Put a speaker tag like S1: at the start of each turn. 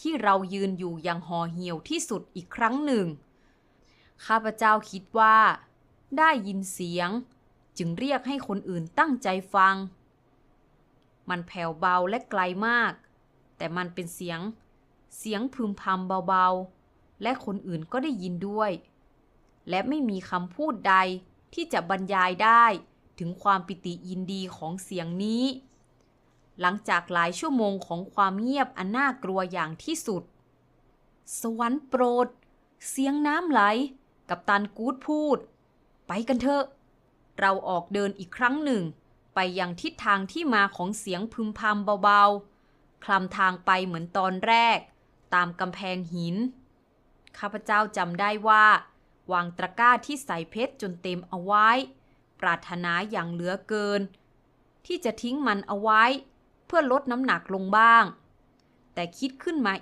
S1: ที่เรายืนอยู่อย่างห่อเหี่ยวที่สุดอีกครั้งหนึ่ง ข้าพเจ้าคิดว่า ได้ยินเสียง จึงเรียกให้คนอื่นตั้งใจฟัง มันแผ่วเบาและไกลมาก แต่มันเป็นเสียง เสียงพึมพำเบาๆ และคนอื่นก็ได้ยินด้วย และไม่มีคำพูดใดที่จะบรรยายได้ถึงความปิติยินดีของเสียงนี้ หลังจากหลายชั่วโมงของความเงียบอันน่ากลัวอย่างที่สุด สวรรค์โปรด เสียงน้ำไหล กับตันกูดพูด ไปกันเถอะ เราออกเดินอีกครั้งหนึ่ง ไปยังทิศทางที่มาของเสียงพึมพำเบาๆ คลำทางไปเหมือนตอนแรก ตามกำแพงหิน ข้าพเจ้าจำได้ว่า วางตะกร้าที่ใส่เพชรจนเต็มเอาไว้ ปรารถนาอย่างเหลือเกิน ที่จะทิ้งมันเอาไว้ เพื่อลดน้ำหนักลงบ้าง แต่คิดขึ้นมา